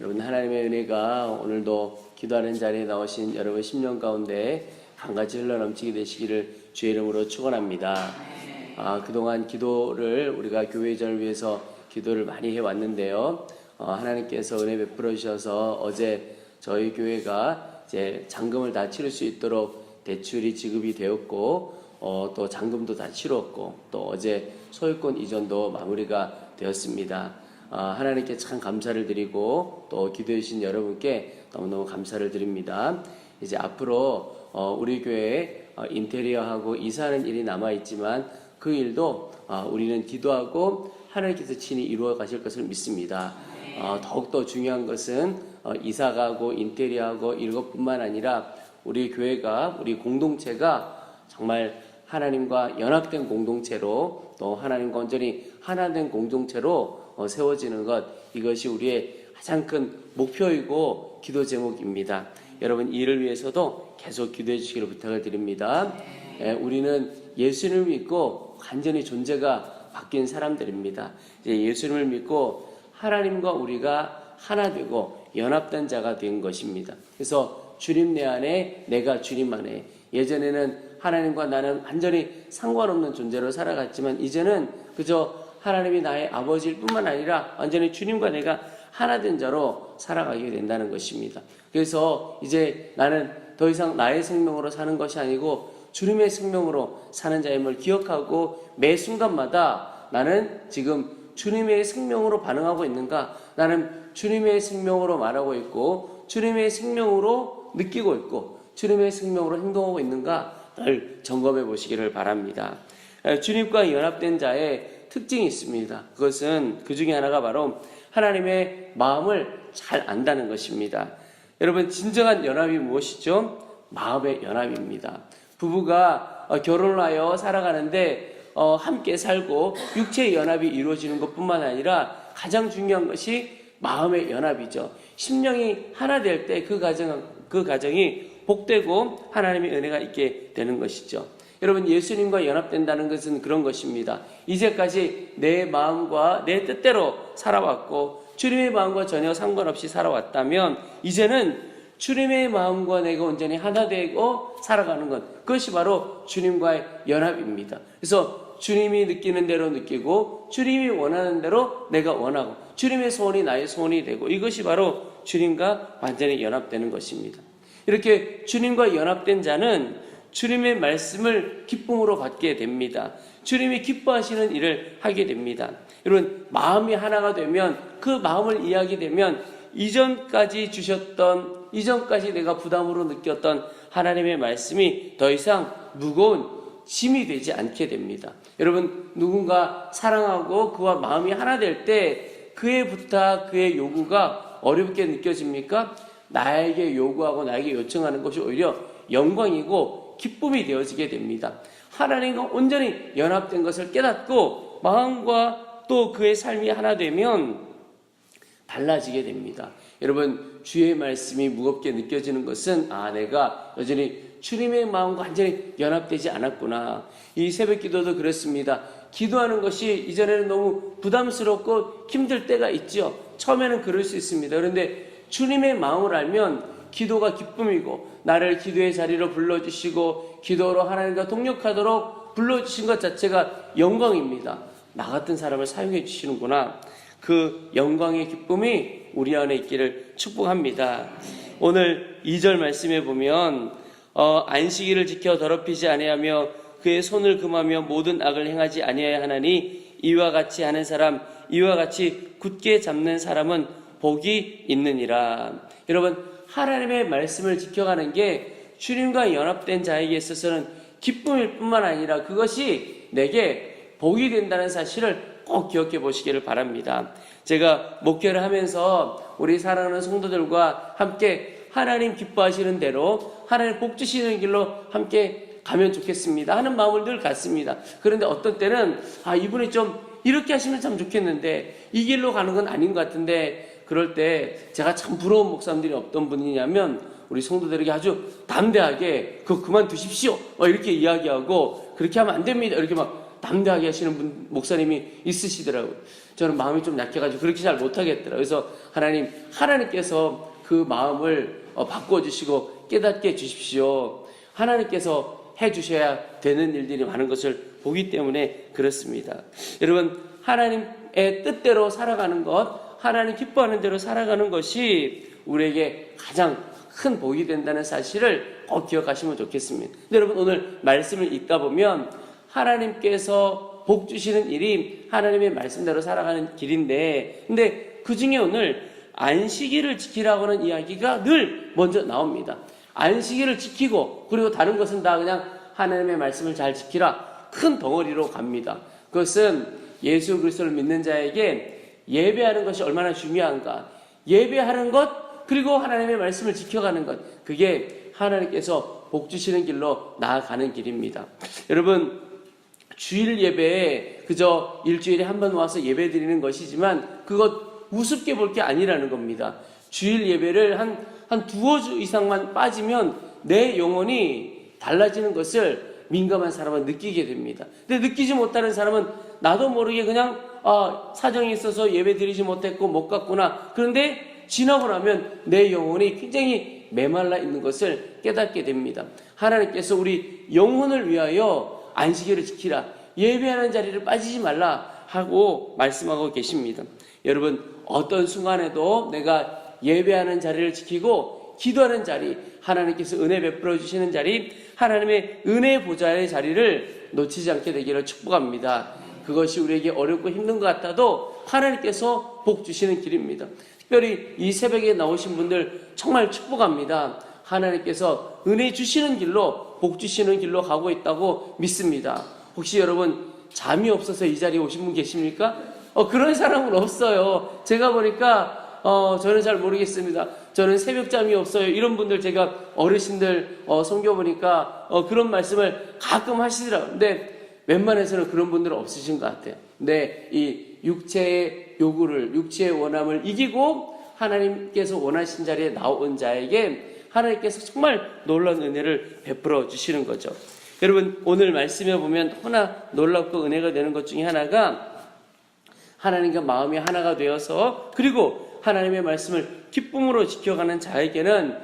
여러분 하나님의 은혜가 오늘도 기도하는 자리에 나오신 여러분 10년 가운데 강같이 흘러넘치게 되시기를 주의 이름으로 축원합니다. 아, 그동안 기도를 우리가 교회전을 위해서 기도를 많이 해왔는데요. 어, 하나님께서 은혜 베풀어 주셔서 어제 저희 교회가 이제 잔금을 다 치를 수 있도록 대출이 지급이 되었고 어, 또 잔금도 다 치렀고 또 어제 소유권 이전도 마무리가 되었습니다. 아, 하나님께 참 감사를 드리고 또 기도해 주신 여러분께 너무너무 감사를 드립니다. 이제 앞으로 어, 우리 교회에 어, 인테리어하고 이사하는 일이 남아 있지만 그 일도 어, 우리는 기도하고 하나님께서 친히 이루어 가실 것을 믿습니다. 어, 더욱더 중요한 것은 어, 이사가고 인테리어하고 이것뿐만 아니라 우리 교회가 우리 공동체가 정말 하나님과 연합된 공동체로 또 하나님과 온전히 하나된 공동체로 어, 세워지는 것 이것이 우리의 가장 큰 목표이고 기도 제목입니다. 여러분 이를 위해서도 계속 기도해 주시기를 부탁을 드립니다. 예, 우리는 예수님을 믿고 완전히 존재가 바뀐 사람들입니다. 이제 예수님을 믿고 하나님과 우리가 하나 되고 연합된 자가 된 것입니다. 그래서 주님 내 안에 내가 주님 안에 예전에는 하나님과 나는 완전히 상관없는 존재로 살아갔지만 이제는 그저 하나님이 나의 아버지일 뿐만 아니라 완전히 주님과 내가 하나 된 자로 살아가게 된다는 것입니다. 그래서 이제 나는 더 이상 나의 생명으로 사는 것이 아니고 주님의 생명으로 사는 자임을 기억하고 매 순간마다 나는 지금 주님의 생명으로 반응하고 있는가? 나는 주님의 생명으로 말하고 있고 주님의 생명으로 느끼고 있고 주님의 생명으로 행동하고 있는가? 늘 점검해 보시기를 바랍니다. 주님과 연합된 자의 특징이 있습니다. 그것은 그 중에 하나가 바로 하나님의 마음을 잘 안다는 것입니다. 여러분, 진정한 연합이 무엇이죠? 마음의 연합입니다. 부부가 어, 결혼을 하여 살아가는데 어, 함께 살고 육체의 연합이 이루어지는 것 뿐만 아니라 가장 중요한 것이 마음의 연합이죠. 심령이 하나 될 때 그 가정 그 가정이 복되고 하나님의 은혜가 있게 되는 것이죠. 여러분 예수님과 연합된다는 것은 그런 것입니다. 이제까지 내 마음과 내 뜻대로 살아왔고 주님의 마음과 전혀 상관없이 살아왔다면 이제는 주님의 마음과 내가 온전히 하나 되고 살아가는 것 그것이 바로 주님과의 연합입니다. 그래서 주님이 느끼는 대로 느끼고 주님이 원하는 대로 내가 원하고 주님의 소원이 나의 소원이 되고 이것이 바로 주님과 완전히 연합되는 것입니다. 이렇게 주님과 연합된 자는 주님의 말씀을 기쁨으로 받게 됩니다. 주님이 기뻐하시는 일을 하게 됩니다. 여러분, 마음이 하나가 되면 그 마음을 이해하게 되면 이전까지 주셨던, 이전까지 내가 부담으로 느꼈던 하나님의 말씀이 더 이상 무거운 짐이 되지 않게 됩니다. 여러분, 누군가 사랑하고 그와 마음이 하나 될 때 그의 부탁, 그의 요구가 어렵게 느껴집니까? 나에게 요구하고 나에게 요청하는 것이 오히려 영광이고 기쁨이 되어지게 됩니다. 하나님과 온전히 연합된 것을 깨닫고 마음과 또 그의 삶이 하나 되면 달라지게 됩니다. 여러분, 주의 말씀이 무겁게 느껴지는 것은 아, 내가 여전히 주님의 마음과 완전히 연합되지 않았구나. 이 새벽 기도도 그렇습니다. 기도하는 것이 이전에는 너무 부담스럽고 힘들 때가 있죠. 처음에는 그럴 수 있습니다. 그런데 주님의 마음을 알면 기도가 기쁨이고 나를 기도의 자리로 불러주시고 기도로 하나님과 동력하도록 불러주신 것 자체가 영광입니다. 나 같은 사람을 사용해 주시는구나. 그 영광의 기쁨이 우리 안에 있기를 축복합니다. 오늘 2절 말씀에 보면 어, 안식일을 지켜 더럽히지 아니하며 그의 손을 금하며 모든 악을 행하지 아니하야 하나니 이와 같이 하는 사람 이와 같이 굳게 잡는 사람은 복이 있느니라. 여러분 하나님의 말씀을 지켜가는 게 주님과 연합된 자에게 있어서는 기쁨일 뿐만 아니라 그것이 내게 복이 된다는 사실을 꼭 기억해 보시기를 바랍니다. 제가 목회를 하면서 우리 사랑하는 성도들과 함께 하나님 기뻐하시는 대로 하나님 복 주시는 길로 함께 가면 좋겠습니다 하는 마음을 늘 갖습니다. 그런데 어떤 때는 아 이분이 좀 이렇게 하시면 참 좋겠는데 이 길로 가는 건 아닌 것 같은데 그럴 때 제가 참 부러운 목사님들이 어떤 분이냐면 우리 성도들에게 아주 담대하게 그거 그만두십시오 막 이렇게 이야기하고 그렇게 하면 안 됩니다 이렇게 막 담대하게 하시는 분, 목사님이 있으시더라고요. 저는 마음이 좀 약해가지고 그렇게 잘 못하겠더라고요. 그래서 하나님, 하나님께서 그 마음을 어, 바꿔주시고 깨닫게 해주십시오. 하나님께서 해주셔야 되는 일들이 많은 것을 보기 때문에 그렇습니다. 여러분, 하나님의 뜻대로 살아가는 것, 하나님 기뻐하는 대로 살아가는 것이 우리에게 가장 큰 복이 된다는 사실을 꼭 기억하시면 좋겠습니다. 여러분 오늘 말씀을 읽다 보면 하나님께서 복 주시는 일이 하나님의 말씀대로 살아가는 길인데 근데 그 중에 오늘 안식일을 지키라고 하는 이야기가 늘 먼저 나옵니다. 안식일을 지키고 그리고 다른 것은 다 그냥 하나님의 말씀을 잘 지키라 큰 덩어리로 갑니다. 그것은 예수 그리스도를 믿는 자에게 예배하는 것이 얼마나 중요한가. 예배하는 것 그리고 하나님의 말씀을 지켜가는 것 그게 하나님께서 복 주시는 길로 나아가는 길입니다. 여러분 주일 예배에 그저 일주일에 한 번 와서 예배 드리는 것이지만 그것 우습게 볼 게 아니라는 겁니다. 주일 예배를 한, 한 두어 주 이상만 빠지면 내 영혼이 달라지는 것을 민감한 사람은 느끼게 됩니다. 근데 느끼지 못하는 사람은 나도 모르게 그냥 아, 사정이 있어서 예배 드리지 못했고 못 갔구나. 그런데 지나고 나면 내 영혼이 굉장히 메말라 있는 것을 깨닫게 됩니다. 하나님께서 우리 영혼을 위하여 안식일을 지키라. 예배하는 자리를 빠지지 말라 하고 말씀하고 계십니다. 여러분, 어떤 순간에도 내가 예배하는 자리를 지키고 기도하는 자리, 하나님께서 은혜 베풀어 주시는 자리, 하나님의 은혜 보좌의 자리를 놓치지 않게 되기를 축복합니다. 그것이 우리에게 어렵고 힘든 것 같아도 하나님께서 복 주시는 길입니다. 특별히 이 새벽에 나오신 분들 정말 축복합니다. 하나님께서 은혜 주시는 길로 복 주시는 길로 가고 있다고 믿습니다. 혹시 여러분 잠이 없어서 이 자리에 오신 분 계십니까? 어, 그런 사람은 없어요. 제가 보니까 어, 저는 잘 모르겠습니다. 저는 새벽 잠이 없어요. 이런 분들 제가 어르신들 어, 섬겨 보니까 어, 그런 말씀을 가끔 하시더라고요. 근데 웬만해서는 그런 분들은 없으신 것 같아요. 근데 이 육체의 요구를 육체의 원함을 이기고 하나님께서 원하신 자리에 나온 자에게 하나님께서 정말 놀라운 은혜를 베풀어 주시는 거죠. 여러분 오늘 말씀에 보면 너무나 놀랍고 은혜가 되는 것 중에 하나가 하나님과 마음이 하나가 되어서 그리고 하나님의 말씀을 기쁨으로 지켜가는 자에게는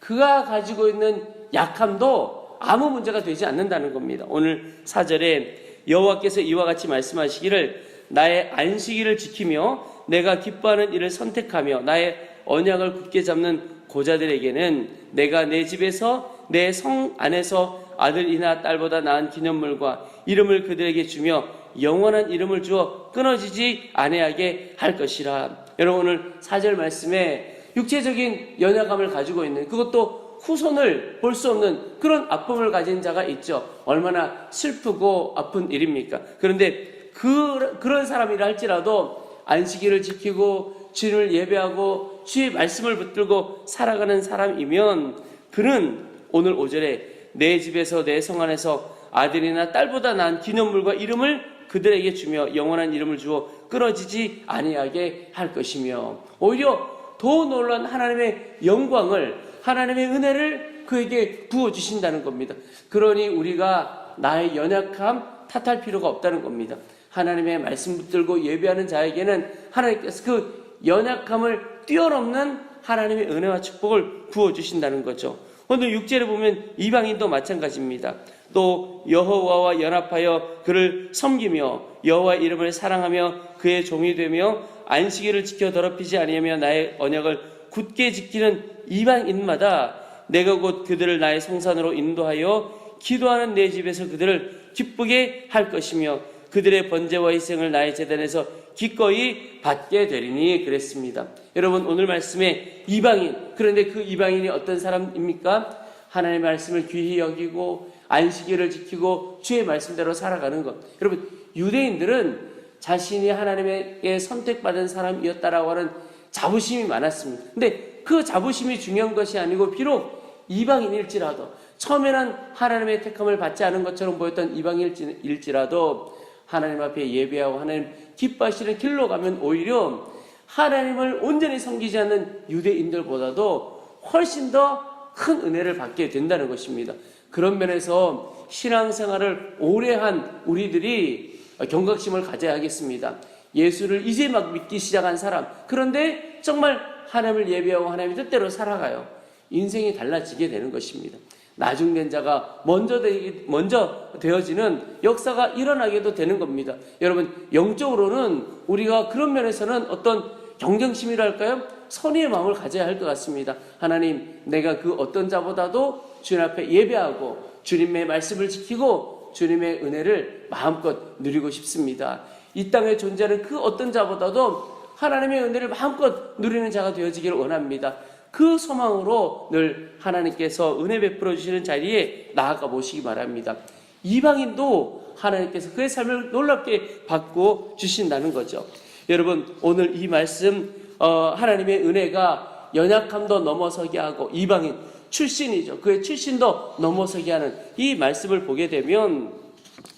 그가 가지고 있는 약함도 아무 문제가 되지 않는다는 겁니다. 오늘 사절에 여호와께서 이와 같이 말씀하시기를 나의 안식일을 지키며 내가 기뻐하는 일을 선택하며 나의 언약을 굳게 잡는 고자들에게는 내가 내 집에서 내 성 안에서 아들이나 딸보다 나은 기념물과 이름을 그들에게 주며 영원한 이름을 주어 끊어지지 아니하게 할 것이라. 여러분 오늘 사절 말씀에 육체적인 연약함을 가지고 있는 그것도 후손을 볼 수 없는 그런 아픔을 가진 자가 있죠. 얼마나 슬프고 아픈 일입니까? 그런데 그, 그런 사람이라 할지라도 안식일을 지키고 주를 예배하고 주의 말씀을 붙들고 살아가는 사람이면 그는 오늘 5절에 내 집에서 내 성 안에서 아들이나 딸보다 난 기념물과 이름을 그들에게 주며 영원한 이름을 주어 끊어지지 아니하게 할 것이며 오히려 더 놀란 하나님의 영광을 하나님의 은혜를 그에게 부어 주신다는 겁니다. 그러니 우리가 나의 연약함 탓할 필요가 없다는 겁니다. 하나님의 말씀 붙들고 예배하는 자에게는 하나님께서 그 연약함을 뛰어넘는 하나님의 은혜와 축복을 부어 주신다는 거죠. 오늘 6절에 보면 이방인도 마찬가지입니다. 또 여호와와 연합하여 그를 섬기며 여호와 이름을 사랑하며 그의 종이 되며 안식일을 지켜 더럽히지 아니하며 나의 언약을 굳게 지키는 이방인마다 내가 곧 그들을 나의 성산으로 인도하여 기도하는 내 집에서 그들을 기쁘게 할 것이며 그들의 번제와 희생을 나의 재단에서 기꺼이 받게 되리니 그랬습니다. 여러분 오늘 말씀에 이방인 그런데 그 이방인이 어떤 사람입니까? 하나님의 말씀을 귀히 여기고 안식일을 지키고 주의 말씀대로 살아가는 것. 여러분 유대인들은 자신이 하나님에게 선택받은 사람이었다라고 하는 자부심이 많았습니다. 근데 그 자부심이 중요한 것이 아니고 비록 이방인일지라도 처음에는 하나님의 택함을 받지 않은 것처럼 보였던 이방인일지라도 하나님 앞에 예배하고 하나님 기뻐하시는 길로 가면 오히려 하나님을 온전히 섬기지 않는 유대인들보다도 훨씬 더 큰 은혜를 받게 된다는 것입니다. 그런 면에서 신앙생활을 오래 한 우리들이 경각심을 가져야 하겠습니다. 예수를 이제 막 믿기 시작한 사람. 그런데 정말 하나님을 예배하고 하나님의 뜻대로 살아가요. 인생이 달라지게 되는 것입니다. 나중된 자가 먼저, 되, 먼저 되어지는 역사가 일어나게도 되는 겁니다. 여러분, 영적으로는 우리가 그런 면에서는 어떤 경쟁심이랄까요? 선의의 마음을 가져야 할 것 같습니다. 하나님, 내가 그 어떤 자보다도 주님 앞에 예배하고 주님의 말씀을 지키고 주님의 은혜를 마음껏 누리고 싶습니다. 이 땅에 존재하는 그 어떤 자보다도 하나님의 은혜를 마음껏 누리는 자가 되어지기를 원합니다. 그 소망으로 늘 하나님께서 은혜 베풀어 주시는 자리에 나아가 보시기 바랍니다. 이방인도 하나님께서 그의 삶을 놀랍게 바꿔 주신다는 거죠. 여러분 오늘 이 말씀 어, 하나님의 은혜가 연약함도 넘어서게 하고 이방인 출신이죠. 그의 출신도 넘어서게 하는 이 말씀을 보게 되면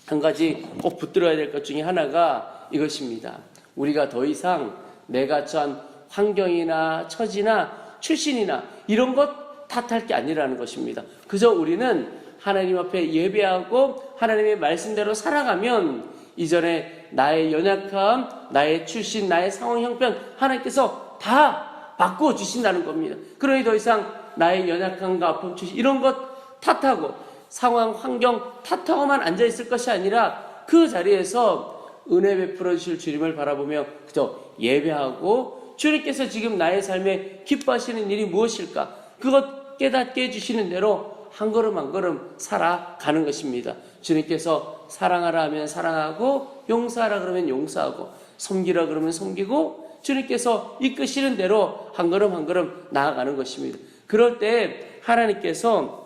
한 가지 꼭 붙들어야 될 것 중에 하나가 이것입니다. 우리가 더 이상 내가 처한 환경이나 처지나 출신이나 이런 것 탓할 게 아니라는 것입니다. 그저 우리는 하나님 앞에 예배하고 하나님의 말씀대로 살아가면 이전에 나의 연약함, 나의 출신, 나의 상황 형편 하나님께서 다 바꾸어 주신다는 겁니다. 그러니 더 이상 나의 연약함과 아픔, 출신 이런 것 탓하고 상황, 환경 탓하고만 앉아 있을 것이 아니라 그 자리에서 은혜 베풀어 주실 주님을 바라보며 그저 예배하고 주님께서 지금 나의 삶에 기뻐하시는 일이 무엇일까? 그것 깨닫게 해주시는 대로 한 걸음 한 걸음 살아가는 것입니다. 주님께서 사랑하라 하면 사랑하고 용서하라 그러면 용서하고 섬기라 그러면 섬기고 주님께서 이끄시는 대로 한 걸음 한 걸음 나아가는 것입니다. 그럴 때 하나님께서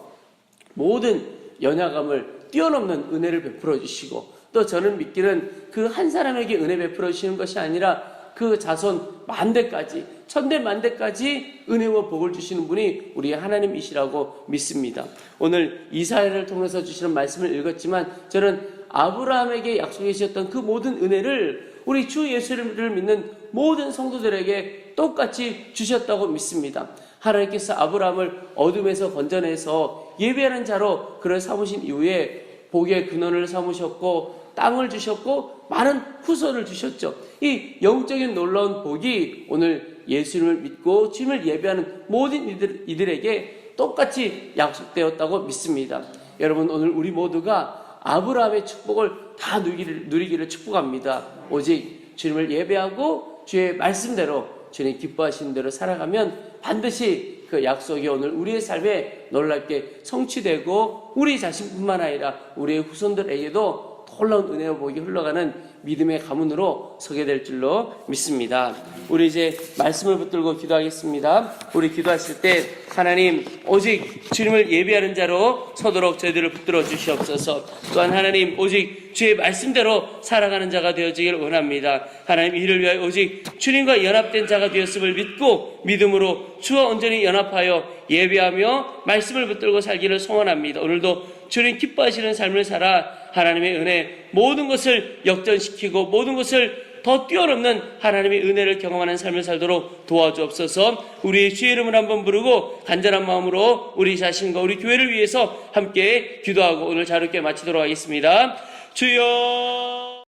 모든 연약함을 뛰어넘는 은혜를 베풀어 주시고 또 저는 믿기는 그 한 사람에게 은혜 베풀어 주시는 것이 아니라 그 자손 만대까지 천대 만대까지 은혜와 복을 주시는 분이 우리 하나님이시라고 믿습니다. 오늘 이사야를 통해서 주시는 말씀을 읽었지만 저는 아브라함에게 약속해 주셨던 그 모든 은혜를 우리 주 예수를 믿는 모든 성도들에게 똑같이 주셨다고 믿습니다. 하나님께서 아브라함을 어둠에서 건져내서 예배하는 자로 그를 삼으신 이후에 복의 근원을 삼으셨고 땅을 주셨고 많은 후손을 주셨죠. 이 영적인 놀라운 복이 오늘 예수님을 믿고 주님을 예배하는 모든 이들, 이들에게 똑같이 약속되었다고 믿습니다. 여러분 오늘 우리 모두가 아브라함의 축복을 다 누리기를, 누리기를 축복합니다. 오직 주님을 예배하고 주의 말씀대로 주님 기뻐하시는 대로 살아가면 반드시 그 약속이 오늘 우리의 삶에 놀랍게 성취되고 우리 자신뿐만 아니라 우리의 후손들에게도 놀라운 은혜와 복이 흘러가는 믿음의 가문으로 서게 될 줄로 믿습니다. 우리 이제 말씀을 붙들고 기도하겠습니다. 우리 기도하실 때 하나님 오직 주님을 예배하는 자로 서도록 저희들을 붙들어 주시옵소서. 또한 하나님 오직 주의 말씀대로 살아가는 자가 되어지길 원합니다. 하나님 이를 위하여 오직 주님과 연합된 자가 되었음을 믿고 믿음으로 주와 온전히 연합하여 예배하며 말씀을 붙들고 살기를 소원합니다. 오늘도 주님 기뻐하시는 삶을 살아 하나님의 은혜 모든 것을 역전시키고 모든 것을 더 뛰어넘는 하나님의 은혜를 경험하는 삶을 살도록 도와주옵소서 우리의 주의 이름을 한번 부르고 간절한 마음으로 우리 자신과 우리 교회를 위해서 함께 기도하고 오늘 자유롭게 마치도록 하겠습니다. 주여